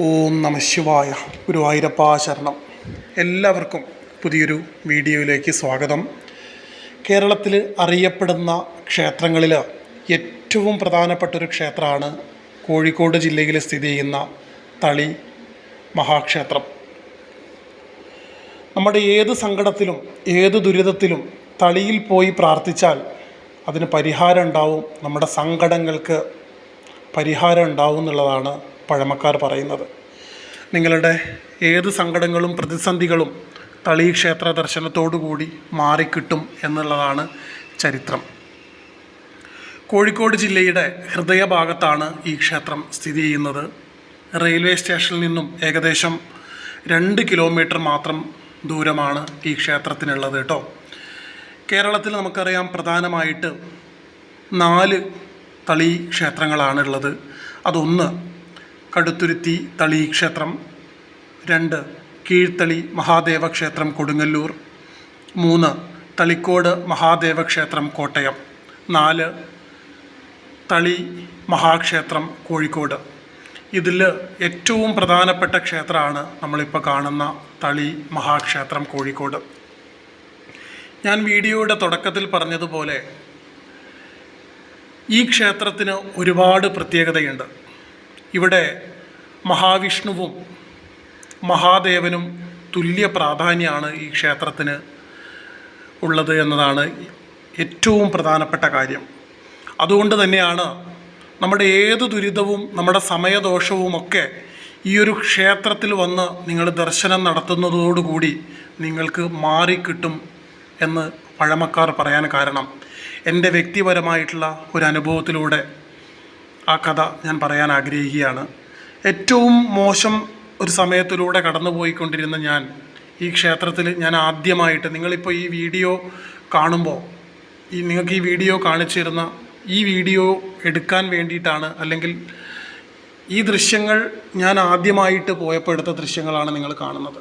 ഓം നമ ശിവായ. ഗുരുവായൂരപ്പ ശരണം. എല്ലാവർക്കും പുതിയൊരു വീഡിയോയിലേക്ക് സ്വാഗതം. കേരളത്തിൽ അറിയപ്പെടുന്ന ക്ഷേത്രങ്ങളിൽ ഏറ്റവും പ്രധാനപ്പെട്ടൊരു ക്ഷേത്രമാണ് കോഴിക്കോട് ജില്ലയിൽ സ്ഥിതി ചെയ്യുന്ന തളി മഹാക്ഷേത്രം. നമ്മുടെ ഏത് സങ്കടത്തിലും ഏത് ദുരിതത്തിലും തളിയിൽ പോയി പ്രാർത്ഥിച്ചാൽ അതിന് പരിഹാരം ഉണ്ടാവും. നമ്മുടെ സങ്കടങ്ങൾക്ക് പരിഹാരം ഉണ്ടാവും എന്നുള്ളതാണ് പഴമക്കാർ പറയുന്നത്. നിങ്ങളുടെ ഏത് സങ്കടങ്ങളും പ്രതിസന്ധികളും തളി ക്ഷേത്ര ദർശനത്തോടുകൂടി മാറിക്കിട്ടും എന്നുള്ളതാണ് ചരിത്രം. കോഴിക്കോട് ജില്ലയുടെ ഹൃദയഭാഗത്താണ് ഈ ക്ഷേത്രം സ്ഥിതി ചെയ്യുന്നത്. റെയിൽവേ സ്റ്റേഷനിൽ നിന്നും ഏകദേശം രണ്ട് കിലോമീറ്റർ മാത്രം ദൂരമാണ് ഈ ക്ഷേത്രത്തിനുള്ളത് കേട്ടോ. കേരളത്തിൽ നമുക്കറിയാം പ്രധാനമായിട്ട് നാല് തളി ക്ഷേത്രങ്ങളാണുള്ളത് അതൊന്ന് കടുത്തുരുത്തി തളി ക്ഷേത്രം. രണ്ട് കീഴ്ത്തളി മഹാദേവ ക്ഷേത്രം കൊടുങ്ങല്ലൂർ. മൂന്ന് തളിക്കോട് മഹാദേവ ക്ഷേത്രം കോട്ടയം. നാല് തളി മഹാക്ഷേത്രം കോഴിക്കോട്. ഇതിൽ ഏറ്റവും പ്രധാനപ്പെട്ട ക്ഷേത്രമാണ് നമ്മളിപ്പോൾ കാണുന്ന തളി മഹാക്ഷേത്രം കോഴിക്കോട്. ഞാൻ വീഡിയോയുടെ തുടക്കത്തിൽ പറഞ്ഞതുപോലെ ഈ ക്ഷേത്രത്തിന് ഒരുപാട് പ്രത്യേകതയുണ്ട്. ഇവിടെ മഹാവിഷ്ണുവും മഹാദേവനും തുല്യ പ്രാധാന്യമാണ് ഈ ക്ഷേത്രത്തിന് ഉള്ളത് എന്നതാണ് ഏറ്റവും പ്രധാനപ്പെട്ട കാര്യം. അതുകൊണ്ട് തന്നെയാണ് നമ്മുടെ ഏത് ദുരിതവും നമ്മുടെ സമയദോഷവുമൊക്കെ ഈ ഒരു ക്ഷേത്രത്തിൽ വന്ന് നിങ്ങൾ ദർശനം നടത്തുന്നതോടുകൂടി നിങ്ങൾക്ക് മാറിക്കിട്ടും എന്ന് പഴമക്കാർ പറയാൻ കാരണം. എന്റെ വ്യക്തിപരമായിട്ടുള്ള ഒരു അനുഭവത്തിലൂടെ ആ കഥ ഞാൻ പറയാൻ ആഗ്രഹിക്കുകയാണ്. ഏറ്റവും മോശം ഒരു സമയത്തിലൂടെ കടന്നുപോയിക്കൊണ്ടിരുന്ന ഞാൻ ഈ ക്ഷേത്രത്തിൽ ഞാൻ ആദ്യമായിട്ട് നിങ്ങളിപ്പോൾ ഈ വീഡിയോ കാണുമ്പോൾ ഈ നിങ്ങൾക്ക് ഈ വീഡിയോ കാണിച്ചിരുന്ന ഈ വീഡിയോ എടുക്കാൻ വേണ്ടിയിട്ടാണ് അല്ലെങ്കിൽ ഈ ദൃശ്യങ്ങൾ ഞാൻ ആദ്യമായിട്ട് പോയപ്പോൾ എടുത്ത ദൃശ്യങ്ങളാണ് നിങ്ങൾ കാണുന്നത്.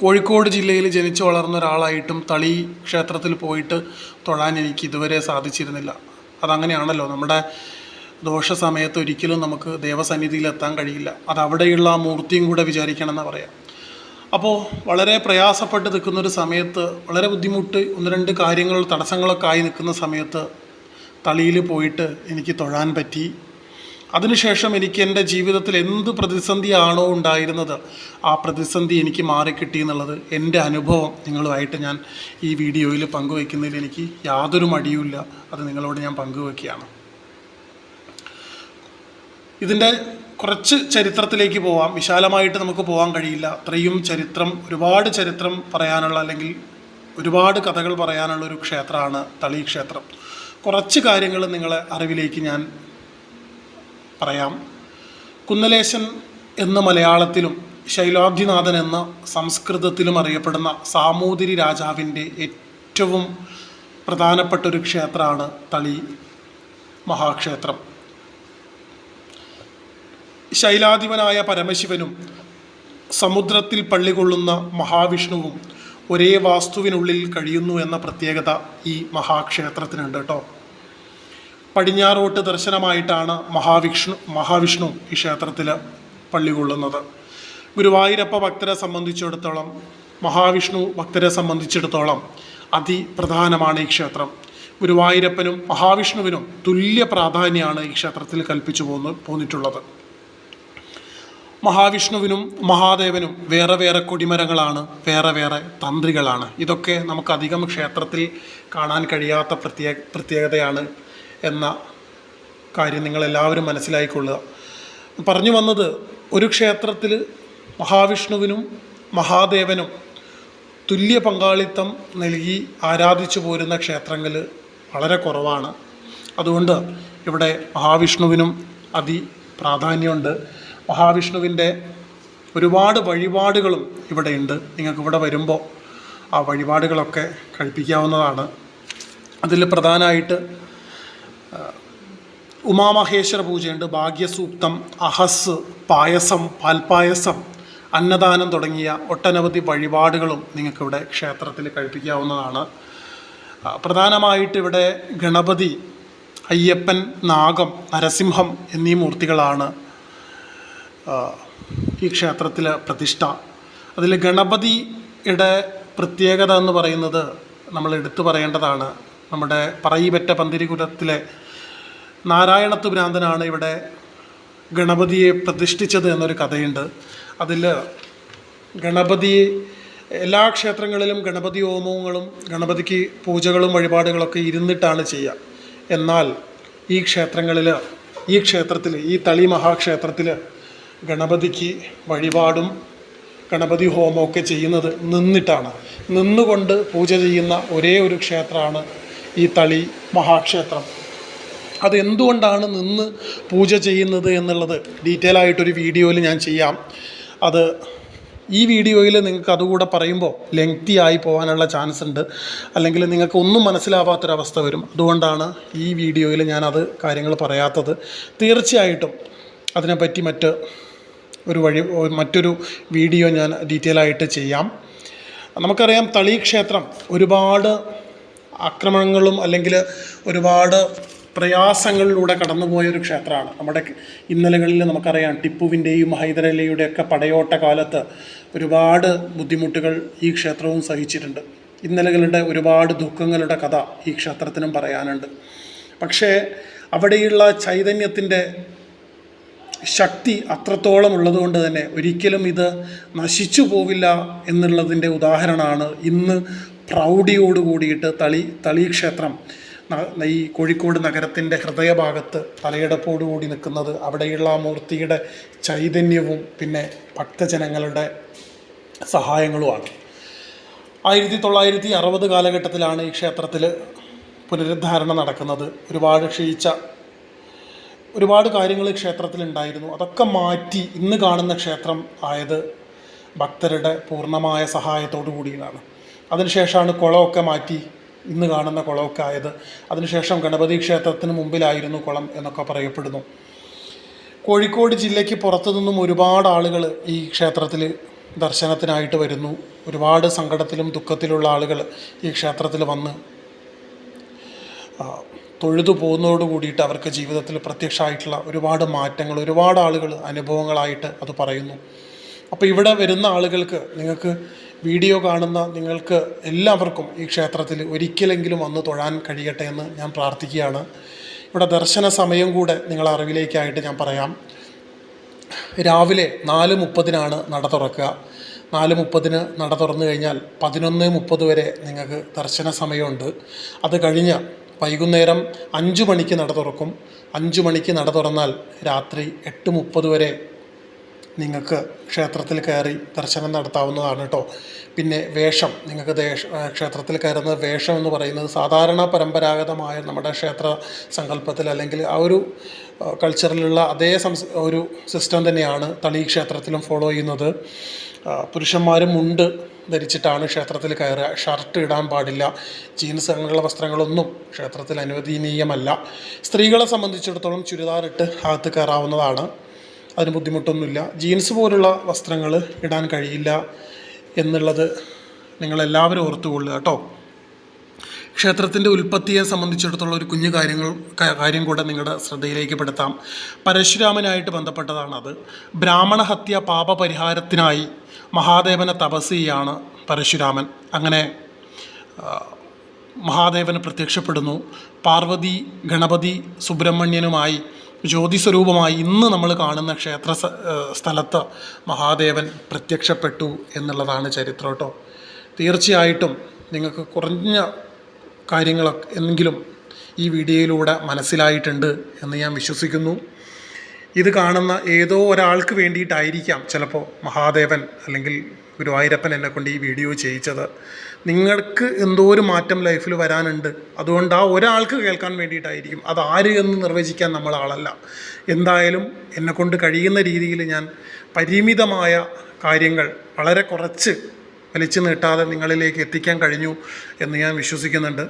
കോഴിക്കോട് ജില്ലയിൽ ജനിച്ചു വളർന്ന ഒരാളായിട്ടും തളി ക്ഷേത്രത്തിൽ പോയിട്ട് തൊഴാൻ എനിക്ക് ഇതുവരെ സാധിച്ചിരുന്നില്ല. അതങ്ങനെയാണല്ലോ. നമ്മുടെ ദോഷ സമയത്ത് ഒരിക്കലും നമുക്ക് ദേവസന്നിധിയിൽ എത്താൻ കഴിയില്ല. അത് അവിടെയുള്ള ആ മൂർത്തിയും കൂടെ വിചാരിക്കണം എന്ന് പറയാം. അപ്പോൾ വളരെ പ്രയാസപ്പെട്ട് നിൽക്കുന്ന ഒരു സമയത്ത് വളരെ ബുദ്ധിമുട്ട് ഒന്ന് രണ്ട് കാര്യങ്ങൾ തടസ്സങ്ങളൊക്കെ ആയി നിൽക്കുന്ന സമയത്ത് തളിയിൽ പോയിട്ട് എനിക്ക് തൊഴാൻ പറ്റി. അതിനുശേഷം എനിക്ക് എന്റെ ജീവിതത്തിൽ എന്ത് പ്രതിസന്ധിയാണോ ഉണ്ടായിരുന്നത് ആ പ്രതിസന്ധി എനിക്ക് മാറിക്കിട്ടി എന്നുള്ളത് എന്റെ അനുഭവം നിങ്ങളുമായിട്ട് ഞാൻ ഈ വീഡിയോയിൽ പങ്കുവയ്ക്കുന്നതിൽ എനിക്ക് യാതൊരു മടിയുമില്ല. അത് നിങ്ങളോട് ഞാൻ പങ്കുവയ്ക്കുകയാണ്. ഇതിന്റെ കുറച്ച് ചരിത്രത്തിലേക്ക് പോവാം. വിശാലമായിട്ട് നമുക്ക് പോകാൻ കഴിയില്ല. അത്രയും ചരിത്രം ഒരുപാട് ചരിത്രം പറയാനുള്ള അല്ലെങ്കിൽ ഒരുപാട് കഥകൾ പറയാനുള്ള ഒരു ക്ഷേത്രമാണ് തളി ക്ഷേത്രം. കുറച്ച് കാര്യങ്ങൾ നിങ്ങളെ അറിവിലേക്ക് ഞാൻ പറയാം. കുന്നലേശൻ എന്ന മലയാളത്തിലും ശൈലാബ്ധിനാഥൻ എന്ന സംസ്കൃതത്തിലും അറിയപ്പെടുന്ന സാമൂതിരി രാജാവിന്റെ ഏറ്റവും പ്രധാനപ്പെട്ട ഒരു ക്ഷേത്രമാണ് തളി മഹാക്ഷേത്രം. ശൈലാധിപനായ പരമശിവനും സമുദ്രത്തിൽ പള്ളികൊള്ളുന്ന മഹാവിഷ്ണുവും ഒരേ വാസ്തുവിനുള്ളിൽ കഴിയുന്നു എന്ന പ്രത്യേകത ഈ മഹാക്ഷേത്രത്തിനുണ്ട് കേട്ടോ. പടിഞ്ഞാറോട്ട് ദർശനമായിട്ടാണ് മഹാവിഷ്ണു മഹാവിഷ്ണു ഈ ക്ഷേത്രത്തിൽ പള്ളികൊള്ളുന്നത്. ഗുരുവായൂരപ്പ ഭക്തരെ സംബന്ധിച്ചിടത്തോളം മഹാവിഷ്ണു ഭക്തരെ സംബന്ധിച്ചിടത്തോളം അതിപ്രധാനമാണ് ഈ ക്ഷേത്രം. ഗുരുവായൂരപ്പനും മഹാവിഷ്ണുവിനും തുല്യ പ്രാധാന്യമാണ് ഈ ക്ഷേത്രത്തിൽ കൽപ്പിച്ചു പോന്നു പോന്നിട്ടുള്ളത്. മഹാവിഷ്ണുവിനും മഹാദേവനും വേറെ വേറെ കൊടിമരങ്ങളാണ് വേറെ വേറെ തന്ത്രികളാണ്. ഇതൊക്കെ നമുക്ക് അധികം ക്ഷേത്രത്തിൽ കാണാൻ കഴിയാത്ത പ്രത്യേക പ്രത്യേകതയാണ് എന്ന കാര്യം നിങ്ങളെല്ലാവരും മനസ്സിലായിക്കൊള്ളുക. പറഞ്ഞു വന്നത് ഒരു ക്ഷേത്രത്തിൽ മഹാവിഷ്ണുവിനും മഹാദേവനും തുല്യ പങ്കാളിത്തം നൽകി ആരാധിച്ചു പോരുന്ന ക്ഷേത്രങ്ങൾ വളരെ കുറവാണ്. അതുകൊണ്ട് ഇവിടെ മഹാവിഷ്ണുവിനും അതി പ്രാധാന്യമുണ്ട്. മഹാവിഷ്ണുവിന്റെ ഒരുപാട് വഴിപാടുകളും ഇവിടെയുണ്ട്. നിങ്ങൾക്ക് ഇവിടെ വരുമ്പോൾ ആ വഴിപാടുകളൊക്കെ കഴിപ്പിക്കാവുന്നതാണ്. അതിൽ പ്രധാനമായിട്ട് ഉമാമഹേശ്വര പൂജയുണ്ട് ഭാഗ്യസൂക്തം അഹസ് പായസം പാൽപായസം അന്നദാനം തുടങ്ങിയ ഒട്ടനവധി വഴിപാടുകളും നിങ്ങൾക്കിവിടെ ക്ഷേത്രത്തിൽ കഴിപ്പിക്കാവുന്നതാണ്. പ്രധാനമായിട്ട് ഇവിടെ ഗണപതി അയ്യപ്പൻ നാഗം നരസിംഹം എന്നീ മൂർത്തികളാണ് ഈ ക്ഷേത്രത്തിലെ പ്രതിഷ്ഠ. അതിൽ ഗണപതിയുടെ പ്രത്യേകത എന്ന് പറയുന്നത് നമ്മൾ എടുത്തു പറയേണ്ടതാണ്. നമ്മുടെ പറയിപെറ്റ പന്തിരികുലത്തിലെ നാരായണത്ത് ഭ്രാന്തനാണ് ഇവിടെ ഗണപതിയെ പ്രതിഷ്ഠിച്ചത് എന്നൊരു കഥയുണ്ട്. അതിൽ ഗണപതി എല്ലാ ക്ഷേത്രങ്ങളിലും ഗണപതി ഹോമങ്ങളും ഗണപതിക്ക് പൂജകളും വഴിപാടുകളൊക്കെ ഇരുന്നിട്ടാണ് ചെയ്യുക. എന്നാൽ ഈ ക്ഷേത്രങ്ങളിൽ ഈ ക്ഷേത്രത്തിൽ ഈ തളി മഹാക്ഷേത്രത്തിൽ ഗണപതിക്ക് വഴിപാടും ഗണപതി ഹോമമൊക്കെ ചെയ്യുന്നത് നിന്നിട്ടാണ്. നിന്നുകൊണ്ട് പൂജ ചെയ്യുന്ന ഒരേ ഒരു ക്ഷേത്രമാണ് ഈ തളി മഹാക്ഷേത്രം. അതെന്തുകൊണ്ടാണ് നിന്ന് പൂജ ചെയ്യുന്നത് എന്നുള്ളത് ഡീറ്റെയിൽ ആയിട്ടൊരു വീഡിയോയിൽ ഞാൻ ചെയ്യാം. അത് ഈ വീഡിയോയിൽ നിങ്ങൾക്ക് അതുകൂടെ പറയുമ്പോൾ ലെങ്തി ആയി പോകാനുള്ള ചാൻസ് ഉണ്ട്. അല്ലെങ്കിൽ നിങ്ങൾക്ക് ഒന്നും മനസ്സിലാവാത്തൊരവസ്ഥ വരും. അതുകൊണ്ടാണ് ഈ വീഡിയോയിൽ ഞാനത് കാര്യങ്ങൾ പറയാത്തത്. തീർച്ചയായിട്ടും അതിനെപ്പറ്റി മറ്റ് ഒരു വഴി മറ്റൊരു വീഡിയോ ഞാൻ ഡീറ്റെയിൽ ആയിട്ട് ചെയ്യാം. നമുക്കറിയാം തളി ക്ഷേത്രം ഒരുപാട് ആക്രമണങ്ങളും അല്ലെങ്കിൽ ഒരുപാട് പ്രയാസങ്ങളിലൂടെ കടന്നുപോയ ഒരു ക്ഷേത്രമാണ്. നമ്മുടെ ഇന്നലകളിൽ നമുക്കറിയാം ടിപ്പുവിന്റെയും ഹൈദരലിയുടെയൊക്കെ പടയോട്ട കാലത്ത് ഒരുപാട് ബുദ്ധിമുട്ടുകൾ ഈ ക്ഷേത്രവും സഹിച്ചിട്ടുണ്ട്. ഇന്നലകളുടെ ഒരുപാട് ദുഃഖങ്ങളുടെ കഥ ഈ ക്ഷേത്രത്തിനും പറയാനുണ്ട്. പക്ഷേ അവിടെയുള്ള ചൈതന്യത്തിന്റെ ശക്തി അത്രത്തോളം ഉള്ളതുകൊണ്ട് തന്നെ ഒരിക്കലും ഇത് നശിച്ചു പോവില്ല എന്നുള്ളതിന്റെ ഉദാഹരണമാണ് ഇന്ന് പ്രൗഢിയോട് കൂടിയിട്ട് തളി തളി ക്ഷേത്രം ഈ കോഴിക്കോട് നഗരത്തിന്റെ ഹൃദയഭാഗത്ത് തലയെടുപ്പോട് കൂടി നിൽക്കുന്നത് അവിടെയുള്ള ആ മൂർത്തിയുടെ ചൈതന്യവും പിന്നെ ഭക്തജനങ്ങളുടെ സഹായങ്ങളുമാണ്. ആയിരത്തി തൊള്ളായിരത്തി അറുപത് കാലഘട്ടത്തിലാണ് ഈ ക്ഷേത്രത്തിൽ പുനരുദ്ധാരണം നടക്കുന്നത്. ഒരുപാട് ക്ഷയിച്ച ഒരുപാട് കാര്യങ്ങൾ ക്ഷേത്രത്തിലുണ്ടായിരുന്നു അതൊക്കെ മാറ്റി ഇന്ന് കാണുന്ന ക്ഷേത്രം ആയത് ഭക്തരുടെ പൂർണമായ സഹായത്തോടു കൂടിയാണ്. അതിനുശേഷമാണ് കുളമൊക്കെ മാറ്റി ഇന്ന് കാണുന്ന കുളമൊക്കെ ആയത്. അതിനുശേഷം ഗണപതി ക്ഷേത്രത്തിന് മുമ്പിലായിരുന്നു കുളം എന്നൊക്കെ പറയപ്പെടുന്നു. കോഴിക്കോട് ജില്ലയ്ക്ക് പുറത്തു നിന്നും ഒരുപാട് ആളുകൾ ഈ ക്ഷേത്രത്തിൽ ദർശനത്തിനായിട്ട് വരുന്നു. ഒരുപാട് സങ്കടത്തിലും ദുഃഖത്തിലുള്ള ആളുകൾ ഈ ക്ഷേത്രത്തിൽ വന്ന് തൊഴുതു പോകുന്നതോട് കൂടിയിട്ട് അവർക്ക് ജീവിതത്തിൽ പ്രത്യക്ഷമായിട്ടുള്ള ഒരുപാട് മാറ്റങ്ങൾ ഒരുപാട് ആളുകൾ അനുഭവങ്ങളായിട്ട് അത് പറയുന്നു. അപ്പോൾ ഇവിടെ വരുന്ന ആളുകൾക്ക് നിങ്ങൾക്ക് വീഡിയോ കാണുന്ന നിങ്ങൾക്ക് എല്ലാവർക്കും ഈ ക്ഷേത്രത്തിൽ ഒരിക്കലെങ്കിലും വന്ന് തൊഴാൻ കഴിയട്ടെ എന്ന് ഞാൻ പ്രാർത്ഥിക്കുകയാണ്. ഇവിടെ ദർശന സമയം കൂടെ നിങ്ങളെ അറിവിലേക്കായിട്ട് ഞാൻ പറയാം. രാവിലെ നാല് മുപ്പതിനാണ് നട തുറക്കുക. നാല് മുപ്പതിന് നട തുറന്നു കഴിഞ്ഞാൽ പതിനൊന്ന് മുപ്പത് വരെ നിങ്ങൾക്ക് ദർശന സമയമുണ്ട്. അത് കഴിഞ്ഞ് വൈകുന്നേരം അഞ്ച് മണിക്ക് നട തുറക്കും. അഞ്ച് മണിക്ക് നട തുറന്നാൽ രാത്രി എട്ട് മുപ്പത് വരെ നിങ്ങൾക്ക് ക്ഷേത്രത്തിൽ കയറി ദർശനം നടത്താവുന്നതാണ് കേട്ടോ പിന്നെ വേഷം നിങ്ങൾക്ക് ക്ഷേത്രത്തിൽ കയറുന്ന വേഷം എന്ന് പറയുന്നത് സാധാരണ പരമ്പരാഗതമായ നമ്മുടെ ക്ഷേത്ര സങ്കല്പത്തിൽ അല്ലെങ്കിൽ ആ ഒരു കൾച്ചറിലുള്ള അതേ സംസ് ഒരു സിസ്റ്റം തന്നെയാണ് തളി ക്ഷേത്രത്തിലും ഫോളോ ചെയ്യുന്നത് പുരുഷന്മാരും മുണ്ട് ധരിച്ചിട്ടാണ് ക്ഷേത്രത്തിൽ കയറുക. ഷർട്ട് ഇടാൻ പാടില്ല. ജീൻസ് അങ്ങനെയുള്ള വസ്ത്രങ്ങളൊന്നും ക്ഷേത്രത്തിൽ അനുവദനീയമല്ല. സ്ത്രീകളെ സംബന്ധിച്ചിടത്തോളം ചുരിദാറിട്ട് അകത്ത് കയറാവുന്നതാണ്. അതിന് ബുദ്ധിമുട്ടൊന്നുമില്ല. ജീൻസ് പോലുള്ള വസ്ത്രങ്ങൾ ഇടാൻ കഴിയില്ല എന്നുള്ളത് നിങ്ങളെല്ലാവരും ഓർത്തുകൊള്ളുക കേട്ടോ. ക്ഷേത്രത്തിന്റെ ഉൽപ്പത്തിയെ സംബന്ധിച്ചിടത്തോളം ഒരു കുഞ്ഞു കാര്യങ്ങൾ കാര്യം കൂടെ നിങ്ങളുടെ ശ്രദ്ധയിലേക്ക് പെടുത്താം. പരശുരാമനായിട്ട് ബന്ധപ്പെട്ടതാണത് ബ്രാഹ്മണ ഹത്യ പാപപരിഹാരത്തിനായി മഹാദേവനെ തപസ്സിയാണ് പരശുരാമൻ. അങ്ങനെ മഹാദേവന് പ്രത്യക്ഷപ്പെടുന്നു. പാർവതി ഗണപതി സുബ്രഹ്മണ്യനുമായി ജ്യോതിസ്വരൂപമായി ഇന്ന് നമ്മൾ കാണുന്ന ക്ഷേത്ര സ്ഥലത്ത് മഹാദേവൻ പ്രത്യക്ഷപ്പെട്ടു എന്നുള്ളതാണ് ചരിത്രം കേട്ടോ. തീർച്ചയായിട്ടും നിങ്ങൾക്ക് കുറഞ്ഞ കാര്യങ്ങളൊക്കെ എങ്കിലും ഈ വീഡിയോയിലൂടെ മനസ്സിലായിട്ടുണ്ട് എന്ന് ഞാൻ വിശ്വസിക്കുന്നു. ഇത് കാണുന്ന ഏതോ ഒരാൾക്ക് വേണ്ടിയിട്ടായിരിക്കാം ചിലപ്പോൾ മഹാദേവൻ അല്ലെങ്കിൽ ഗുരുവായൂരപ്പൻ എന്നെ കൊണ്ട് ഈ വീഡിയോ ചെയ്യിച്ചത്. നിങ്ങൾക്ക് എന്തോ ഒരു മാറ്റം ലൈഫിൽ വരാനുണ്ട്? അതുകൊണ്ട് ആ ഒരാൾക്ക് കേൾക്കാൻ വേണ്ടിയിട്ടായിരിക്കും. അത് ആര് എന്ന് നിർവചിക്കാൻ നമ്മൾ ആളല്ല. എന്തായാലും എന്നെക്കൊണ്ട് കഴിയുന്ന രീതിയിൽ ഞാൻ പരിമിതമായ കാര്യങ്ങൾ വളരെ കുറച്ച് വലിച്ചു നീട്ടാതെ നിങ്ങളിലേക്ക് എത്തിക്കാൻ കഴിഞ്ഞു എന്ന് ഞാൻ വിശ്വസിക്കുന്നുണ്ട്.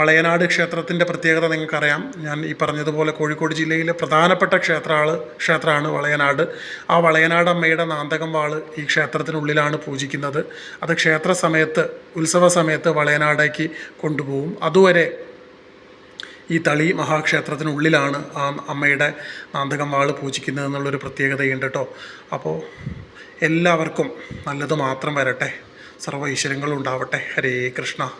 വളയനാട് ക്ഷേത്രത്തിന്റെ പ്രത്യേകത നിങ്ങൾക്കറിയാം. ഞാൻ ഈ പറഞ്ഞതുപോലെ കോഴിക്കോട് ജില്ലയിലെ പ്രധാനപ്പെട്ട ക്ഷേത്രമാണ് ക്ഷേത്രമാണ് വളയനാട്. ആ വളയനാട് അമ്മയുടെ നാന്തകം വാൾ ഈ ക്ഷേത്രത്തിനുള്ളിലാണ് പൂജിക്കുന്നത്. അത് ക്ഷേത്ര സമയത്ത് ഉത്സവ സമയത്ത് വളയനാടേക്ക് കൊണ്ടുപോകും. അതുവരെ ഈ തളി മഹാക്ഷേത്രത്തിനുള്ളിലാണ് ആ അമ്മയുടെ നാന്തകം വാൾ പൂജിക്കുന്നത് എന്നുള്ളൊരു പ്രത്യേകതയുണ്ട് കേട്ടോ. അപ്പോൾ എല്ലാവർക്കും നല്ലത് മാത്രം വരട്ടെ. സർവ ഉണ്ടാവട്ടെ. ഹരേ കൃഷ്ണ.